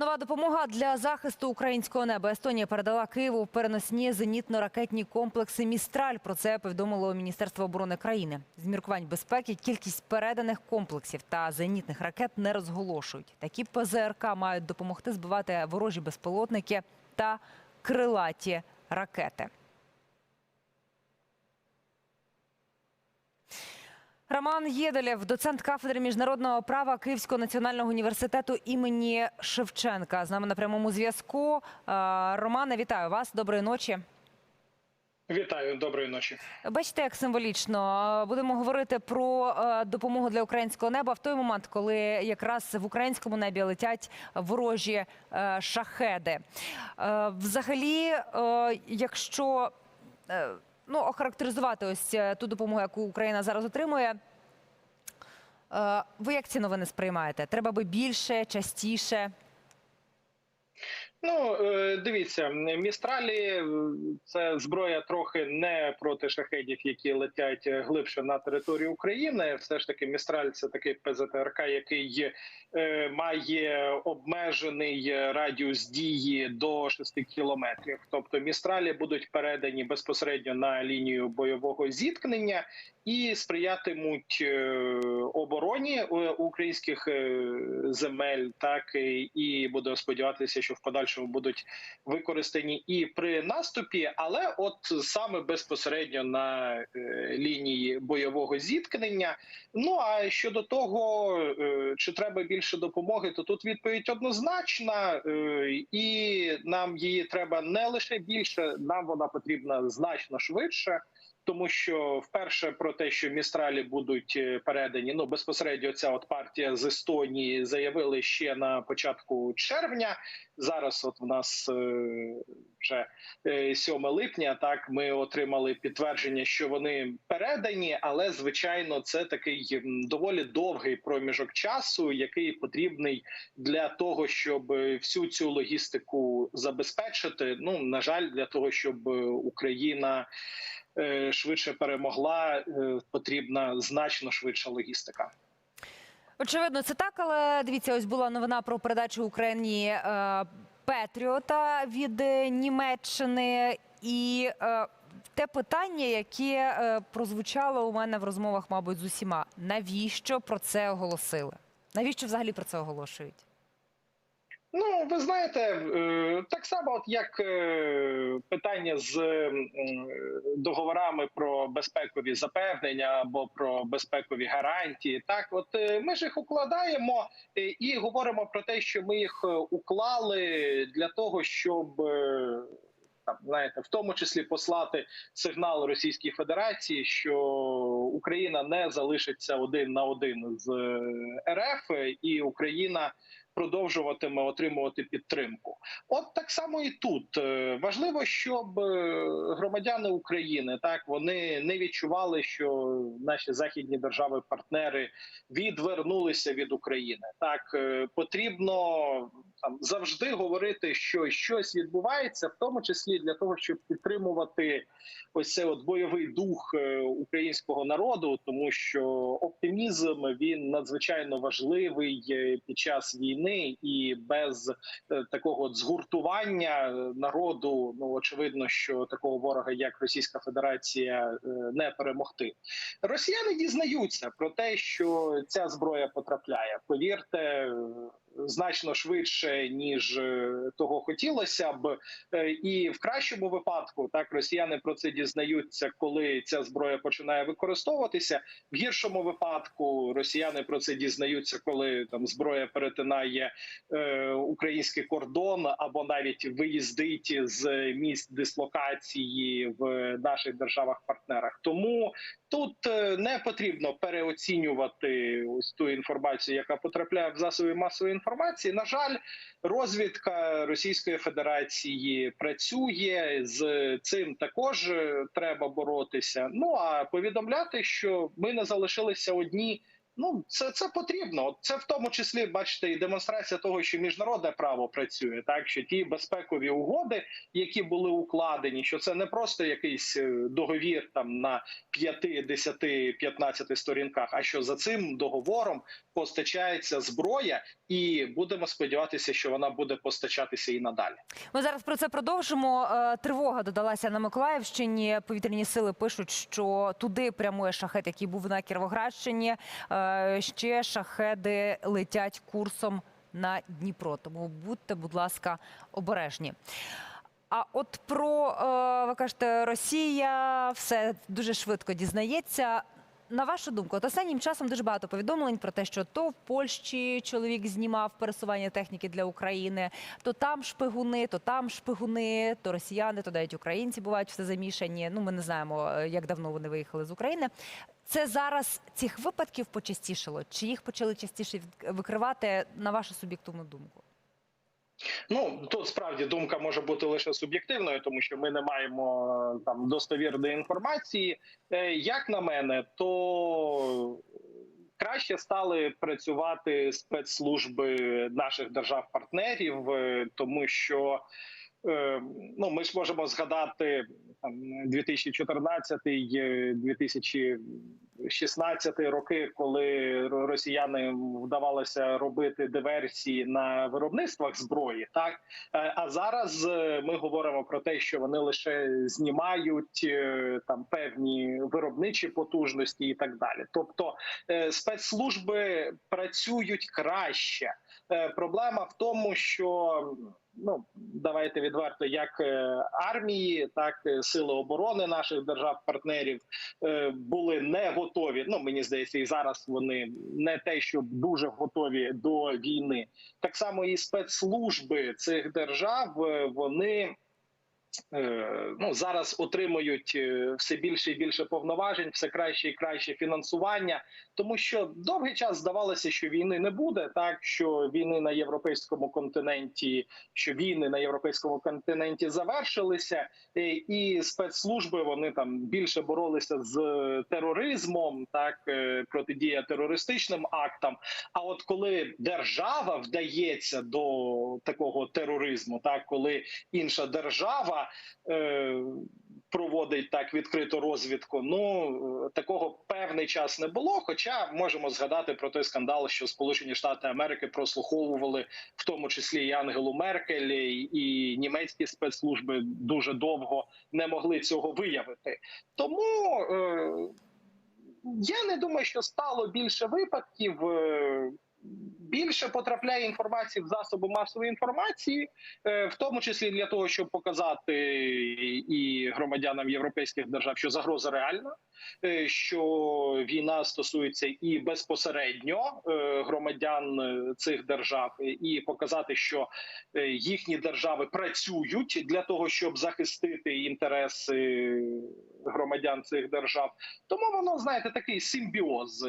Нова допомога для захисту українського неба. Естонія передала Києву переносні зенітно-ракетні комплекси Містраль. Про це повідомило Міністерство оборони країни. З міркувань безпеки кількість переданих комплексів та зенітних ракет не розголошують. Такі ПЗРК мають допомогти збивати ворожі безпілотники та крилаті ракети. Роман Єдолєв, доцент кафедри міжнародного права Київського національного університету імені Шевченка. З нами на прямому зв'язку. Е, Романе, вітаю вас. Доброї ночі. Вітаю, доброї ночі. Бачите, як символічно Е, будемо говорити про е, допомогу для українського неба в той момент, коли якраз в українському небі летять ворожі шахеди. Взагалі, якщо ну, охарактеризувати ось е, ту допомогу, яку Україна зараз отримує. е, Ви як ці новини сприймаєте? Треба би більше, частіше. Ну е, дивіться, містралі це зброя трохи не проти шахедів, які летять е, глибше на територію України. Все ж таки, містраль це такий ПЗТРК, який е, має обмежений радіус дії до 6 кілометрів. Тобто містралі будуть передані безпосередньо на лінію бойового зіткнення і сприятимуть е, обороні е, українських е, земель, так і- буду сподіватися, що в подальшому будуть використані і при наступі, але от саме безпосередньо на лінії бойового зіткнення. Ну а щодо того, чи треба більше допомоги, то тут відповідь однозначна, і нам її треба не лише більше, нам вона потрібна значно швидше. Тому що вперше про те, що містралі будуть е, передані, ну безпосередньо ця от партія з Естонії заявили ще на початку червня. Зараз, от в нас е, вже е, 7 липня. Так ми отримали підтвердження, що вони передані, але звичайно, це такий доволі довгий проміжок часу, який потрібний для того, щоб е, всю цю логістику забезпечити. Ну на жаль, для того, щоб е, Україна е, швидше перемогла, е, потрібна значно швидша логістика. Очевидно, це так, але дивіться, ось була новина про передачу Україні е, Петріота від е, Німеччини. І е, те питання, яке е, прозвучало у мене в розмовах, мабуть, з усіма: навіщо про це оголосили? Навіщо взагалі про це оголошують? Ну, ви знаєте, е, так само, от як е, питання з договорами про безпекові запевнення або про безпекові гарантії, так от е, ми ж їх укладаємо е, і говоримо про те, що ми їх е, уклали для того, щоб. е, Там знаєте, в тому числі послати сигнал Російській Федерації, що Україна не залишиться один на один з е, РФ, і Україна продовжуватиме отримувати підтримку. От так само і тут Е, важливо, щоб е, громадяни України так вони не відчували, що наші західні держави-партнери відвернулися від України. Так е, потрібно там завжди говорити, що щось відбувається, в тому числі для того, щоб підтримувати ось цей от бойовий дух українського народу, тому що оптимізм він надзвичайно важливий під час війни, і без е, такого згуртування народу, ну очевидно, що такого ворога, як Російська Федерація, е, не перемогти. Росіяни дізнаються про те, що ця зброя потрапляє. Повірте. Значно швидше ніж е, того хотілося б, Е, і в кращому випадку так росіяни про це дізнаються, коли ця зброя починає використовуватися. В гіршому випадку росіяни про це дізнаються, коли там зброя перетинає е, український кордон або навіть виїздить з місць дислокації в наших державах-партнерах. Тому тут е, не потрібно переоцінювати ось ту інформацію, яка потрапляє в засоби масової інформації. На жаль, розвідка Російської Федерації працює з цим. Також е, треба боротися. Ну а повідомляти, що ми не залишилися одні. Ну це, це потрібно. Це в тому числі бачите і демонстрація того, що міжнародне право працює, так що ті безпекові угоди, які були укладені, що це не просто якийсь е, договір там на 5, 10, 15 сторінках, а що за цим договором постачається зброя, і будемо сподіватися, що вона буде постачатися і надалі. Ми зараз про це продовжимо. Е, Тривога додалася на Миколаївщині. Повітряні сили пишуть, що туди прямує шахет, який був на Кіровоградщині. Е, Ще шахеди летять курсом на Дніпро. Тому будьте, будь ласка, обережні. А от про е, ви кажете, Росія все дуже швидко дізнається. На вашу думку, от останнім часом дуже багато повідомлень про те, що то в Польщі чоловік знімав пересування техніки для України, то там шпигуни, то там шпигуни, то росіяни, то навіть українці бувають все замішані. Ну ми не знаємо, е, як давно вони виїхали з України. Це зараз цих випадків почастішало? Чи їх почали частіше викривати на вашу суб'єктивну думку? Ну тут справді думка може бути лише суб'єктивною, тому що ми не маємо е, там достовірної інформації. Е, Як на мене, то краще стали працювати спецслужби наших держав-партнерів, е, тому що ну ми ж можемо згадати там 2014 е, 2016 роки, коли росіяни вдавалося робити диверсії на виробництвах зброї, так Е, а зараз е, ми говоримо про те, що вони лише знімають там певні виробничі потужності і так далі. Тобто спецслужби працюють краще. Е, Проблема в тому, що ну давайте відверто, як е, армії, так сили оборони наших держав-партнерів е, були не готові. Ну мені здається, і зараз вони не те, щоб дуже готові до війни. Так само і спецслужби цих держав вони. Е, Ну зараз отримують е, все більше і більше повноважень, все краще і краще фінансування, тому що довгий час здавалося, що війни не буде, так що війни на європейському континенті, що війни на європейському континенті завершилися, е, і спецслужби вони там більше боролися з тероризмом, так протидія терористичним актам. А от коли держава вдається до такого тероризму, так коли інша держава е, проводить так відкриту розвідку, ну е, такого певний час не було. Хоча можемо згадати про той скандал, що Сполучені Штати Америки прослуховували в тому числі і Ангелу Меркель, і, німецькі спецслужби дуже довго не могли цього виявити. Тому е, я не думаю, що стало більше випадків. Е, Більше потрапляє інформації в засоби масової інформації, е, в тому числі для того, щоб показати і громадянам європейських держав, що загроза реальна, е, що війна стосується і безпосередньо е, громадян цих держав, і показати, що їхні держави працюють для того, щоб захистити інтереси громадян цих держав. Тому воно знаєте такий симбіоз.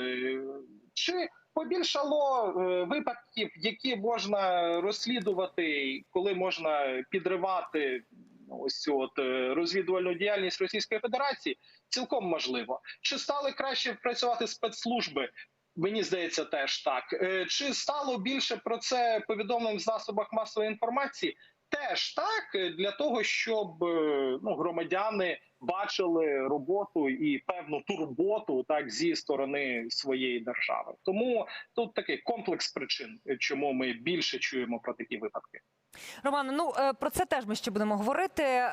Чи побільшало е, випадків, які можна розслідувати, коли можна підривати ось от е, розвідувальну діяльність Російської Федерації, цілком можливо. Чи стали краще працювати спецслужби? Мені здається, теж так. Е, Чи стало більше про це повідомлень в засобах масової інформації? Теж так для того, щоб ну громадяни бачили роботу і певну турботу так зі сторони своєї держави. Тому тут такий комплекс причин, чому ми більше чуємо про такі випадки. Роман, ну е, про це теж ми ще будемо говорити. Е,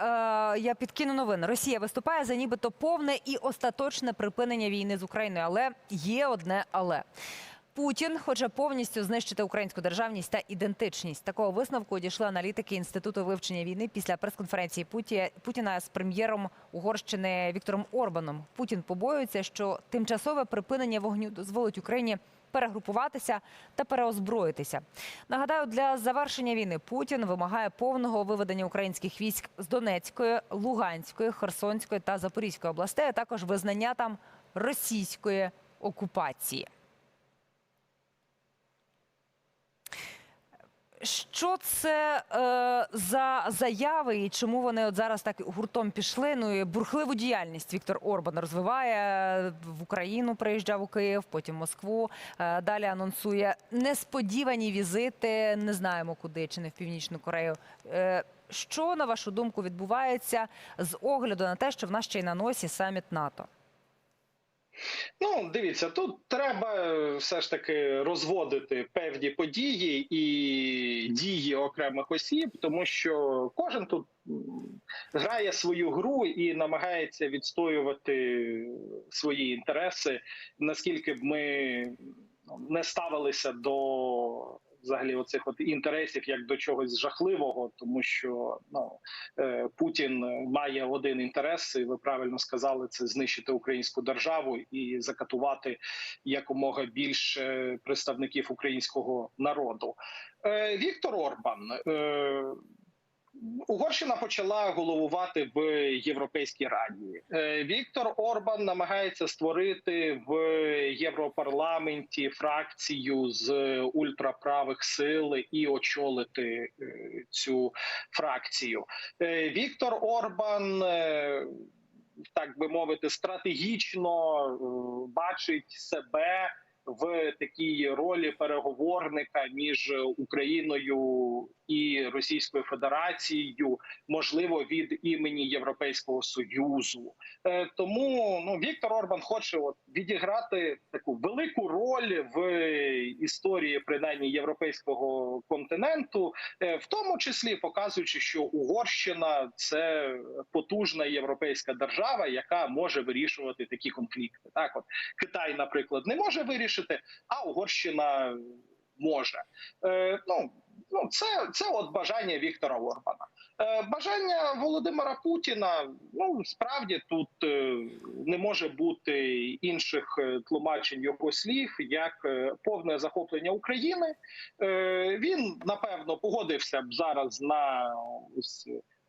Я підкину новини. Росія виступає за нібито повне і остаточне припинення війни з Україною, але є одне але. Путін хоче повністю знищити українську державність та ідентичність. Такого висновку дійшли аналітики інституту вивчення війни після прес-конференції Путіна з прем'єром Угорщини Віктором Орбаном. Путін побоюється, що тимчасове припинення вогню дозволить Україні перегрупуватися та переозброїтися. Нагадаю, для завершення війни Путін вимагає повного виведення українських військ з Донецької, Луганської, Херсонської та Запорізької областей, а також визнання там російської окупації. Що це е, за заяви і чому вони от зараз так гуртом пішли? Ну і бурхливу діяльність Віктор Орбан розвиває в Україну. Приїжджав у Київ, потім Москву. Е, далі анонсує несподівані візити. Не знаємо куди чи не в Північну Корею. Е, що на вашу думку відбувається з огляду на те, що в нас ще й на носі саміт НАТО? Ну, дивіться, тут треба е, все ж таки розводити певні події і дії окремих осіб, тому що кожен тут грає свою гру і намагається відстоювати свої інтереси, наскільки б ми ну, не ставилися до. Взагалі, оцих от інтересів як до чогось жахливого, тому що ну е, Путін має один інтерес, і ви правильно сказали, це знищити українську державу і закатувати якомога більше представників українського народу. Е, Віктор Орбан. Угорщина почала головувати в Європейській раді. Е, Віктор Орбан намагається створити в Європарламенті фракцію з ультраправих сил і очолити е, цю фракцію. Е, Віктор Орбан. Так би мовити, стратегічно бачить себе в такій ролі переговорника між Україною і Російською Федерацією, можливо, від імені Європейського союзу. Е, Тому ну Віктор Орбан хоче от відіграти таку велику роль в історії принаймні європейського континенту, е, в тому числі показуючи, що Угорщина це потужна європейська держава, яка може вирішувати такі конфлікти. Так, от Китай, наприклад, не може вирішити, а Угорщина може. Е, ну, ну це, це от бажання Віктора Орбана. Е, бажання Володимира Путіна. Ну справді тут е, не може бути інших е, тлумачень його слів як повне захоплення України. Він напевно погодився б зараз на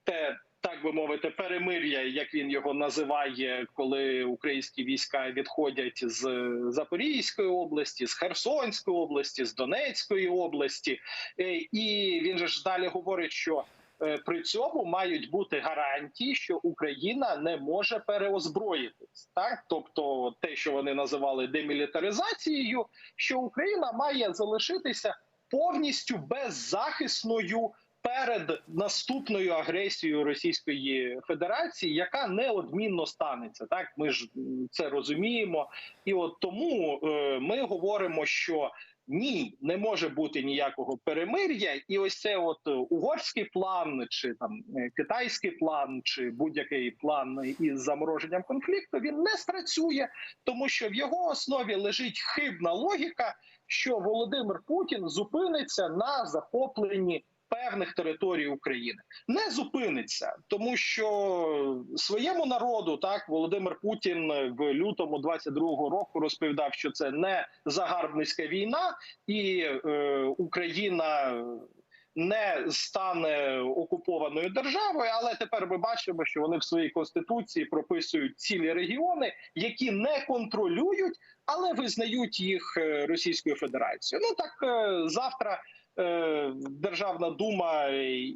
те. Так би мовити, перемир'я, як він його називає, коли українські війська відходять з Запорізької області, з Херсонської області, з Донецької області, Е, і він же ж далі говорить, що е, при цьому мають бути гарантії, що Україна не може переозброїтись, так? Тобто те, що вони називали демілітаризацією, що Україна має залишитися повністю беззахисною перед наступною агресією Російської Федерації, яка неодмінно станеться. Так ми ж це розуміємо, і от тому е, ми говоримо, що ні, не може бути ніякого перемир'я, і ось це от е, угорський план, чи там е, китайський план, чи будь-який план із замороженням конфлікту, він не спрацює, тому що в його основі лежить хибна логіка, що Володимир Путін зупиниться на захопленні певних територій України. Не зупиниться, тому що своєму народу так Володимир Путін в лютому 22-го року розповідав, що це не загарбницька війна, і е, Україна. Не стане окупованою державою, але тепер ми бачимо, що вони в своїй конституції прописують цілі регіони, які не контролюють, але визнають їх е, Російською Федерацією. Ну так е, завтра Державна дума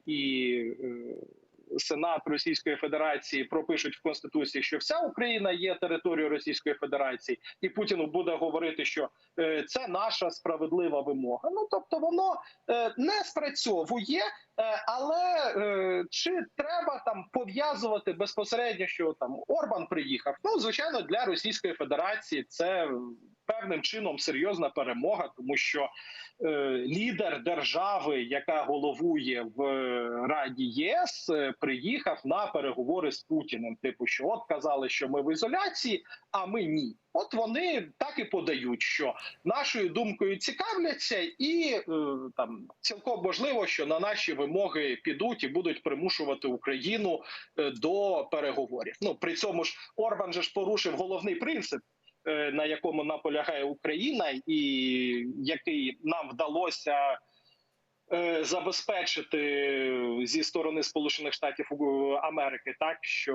і е, Сенат Російської Федерації пропишуть в конституції, що вся Україна є територією Російської Федерації, і Путіну буде говорити, що е, це наша справедлива вимога. Ну тобто, воно е, не спрацьовує, е, але е, чи треба там пов'язувати безпосередньо, що там Орбан приїхав? Ну звичайно, для Російської Федерації це певним чином серйозна перемога, тому що е, лідер держави, яка головує в Раді ЄС, е, приїхав на переговори з Путіним. Типу, що от казали, що ми в ізоляції, а ми ні. От вони так і подають, що нашою думкою цікавляться, і е, там цілком можливо, що на наші вимоги підуть і будуть примушувати Україну е, до переговорів. Ну при цьому ж Орбан же ж порушив головний принцип е, на якому наполягає Україна, і який нам вдалося забезпечити зі сторони Сполучених Штатів е, Америки, так що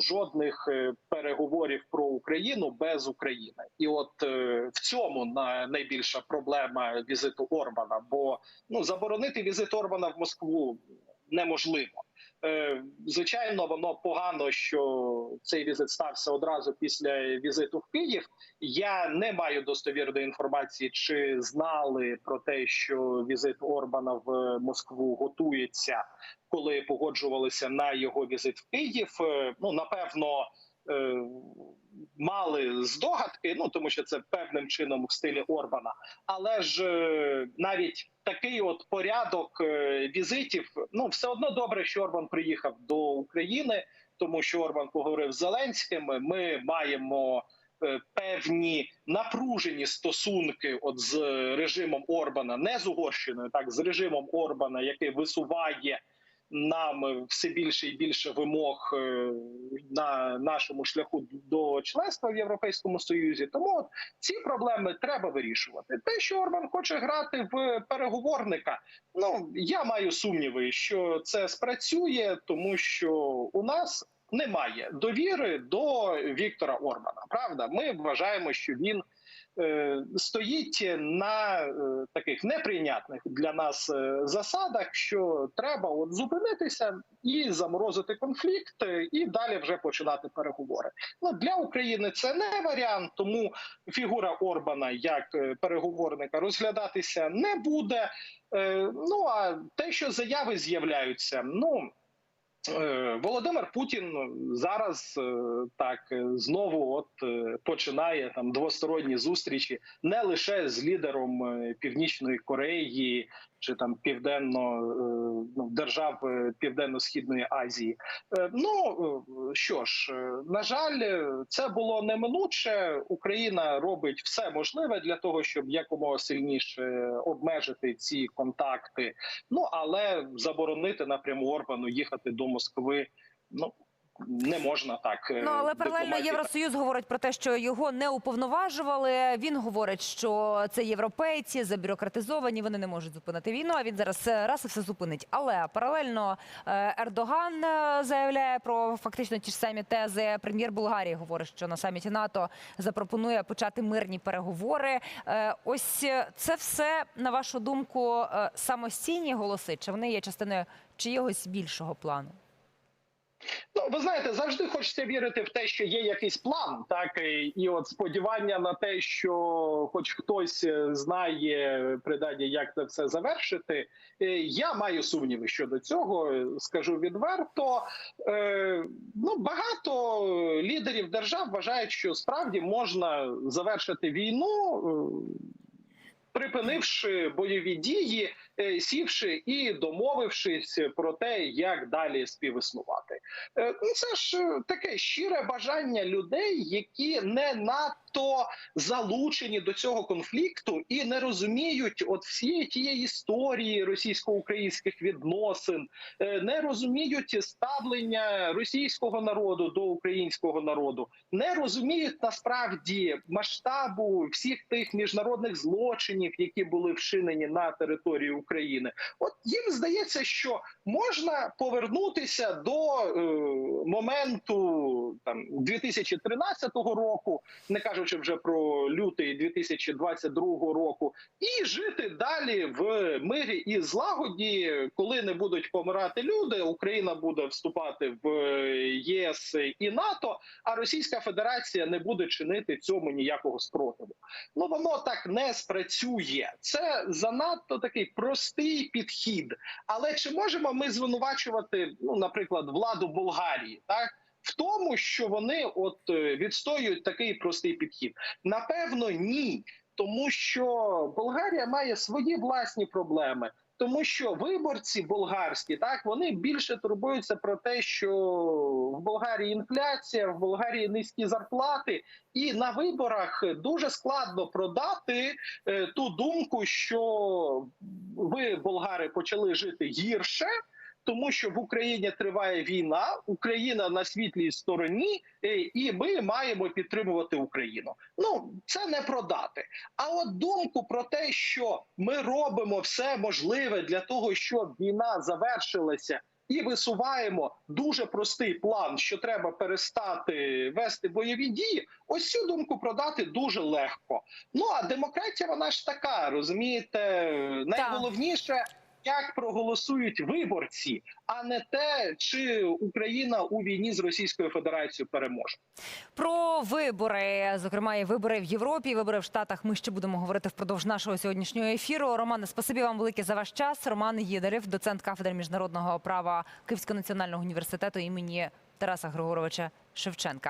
жодних е, переговорів про Україну без України, і от е, в цьому на- найбільша проблема візиту Орбана. Бо ну заборонити візит Орбана в Москву неможливо. Е, Звичайно, воно погано, що цей візит стався одразу після візиту в Київ. Я не маю достовірної інформації, чи знали про те, що візит Орбана в Москву готується, коли погоджувалися на його візит в Київ. Е, Ну напевно. Мали здогадки, ну тому що це певним чином в стилі Орбана, але ж е, навіть такий от порядок е, візитів, ну все одно добре, що Орбан приїхав до України, тому що Орбан поговорив з Зеленським. Ми маємо е, певні напружені стосунки, от з режимом Орбана, не з Угорщиною, так з режимом Орбана, який висуває нам все більше і більше вимог е, на нашому шляху до членства в Європейському Союзі. Тому от ці проблеми треба вирішувати. Те, що Орбан хоче грати в переговорника, ну я маю сумніви, що це спрацює, тому що у нас. Немає довіри до Віктора Орбана. Правда, ми вважаємо, що він стоїть на е, таких неприйнятних для нас е, засадах, що треба от зупинитися і заморозити конфлікт, е, і далі вже починати переговори. Ну для України це не варіант, тому фігура Орбана як е, переговорника розглядатися не буде. Е, ну а те, що заяви з'являються, ну. Е, Володимир Путін зараз е, так знову от е, починає там двосторонні зустрічі не лише з лідером Північної Кореї чи там південно е, ну, держав е, Південно-східної Азії. Е, Ну що ж, на жаль, це було неминуче. Україна робить все можливе для того, щоб якомога сильніше обмежити ці контакти. Ну але заборонити напряму Орбану їхати до Москви. Ну не можна так. е, Ну але паралельно Євросоюз говорить про те, що його не уповноважували. Він говорить, що це європейці забюрократизовані, вони не можуть зупинити війну. А він зараз е, раз і все зупинить. Але паралельно е, Ердоган заявляє про фактично ті ж самі тези. Прем'єр Болгарії говорить, що на саміті НАТО запропонує почати мирні переговори. Ось це все на вашу думку самостійні голоси, чи вони є частиною чиєгось більшого плану? Ну, ви знаєте, завжди хочеться вірити в те, що є якийсь план, так і, от сподівання на те, що хоч хтось е, знає принаймні, як це все завершити. Е, Я маю сумніви щодо цього. е, Скажу відверто. Ну багато лідерів держав вважають, що справді можна завершити війну. Припинивши бойові дії, сівши і домовившись про те, як далі співіснувати, Е, ну, це ж е, таке щире бажання людей, які не надто залучені до цього конфлікту і не розуміють от всієї тієї історії російсько-українських відносин, е, не розуміють ставлення російського народу до українського народу, не розуміють насправді масштабу всіх тих міжнародних злочинів, які були вчинені на території України. От їм здається, що можна повернутися до е, моменту там 2013 року, не кажучи вже про лютий 2022 року, і жити далі в мирі і злагоді, коли не будуть помирати люди, Україна буде вступати в ЄС і НАТО, а Російська Федерація не буде чинити цьому ніякого спротиву. Ну воно так не спрацює. Це занадто такий простий підхід. Але чи можемо ми звинувачувати, ну, наприклад, владу Болгарії, так? В тому, що вони от е, відстоюють такий простий підхід, напевно, ні, тому що Болгарія має свої власні проблеми. Тому що виборці болгарські так вони більше турбуються про те, що в Болгарії інфляція, в Болгарії низькі зарплати, і на виборах дуже складно продати е, ту думку, що ви, болгари, почали жити гірше. Тому що в Україні триває війна, Україна на світлій стороні, е, і ми маємо підтримувати Україну. Ну це не продати. А от думку про те, що ми робимо все можливе для того, щоб війна завершилася. І висуваємо дуже простий план, що треба перестати вести бойові дії. Ось цю думку продати дуже легко. Ну а демократія, вона ж така, розумієте, найголовніше. Як проголосують виборці, а не те, чи Україна у війні з Російською Федерацією переможе. Про вибори, зокрема, і вибори в Європі, і вибори в Штатах. Ми ще будемо говорити впродовж нашого сьогоднішнього ефіру. Романе, спасибі вам велике за ваш час. Роман Єдарев, доцент кафедри міжнародного права Київського національного університету імені Тараса Григоровича Шевченка.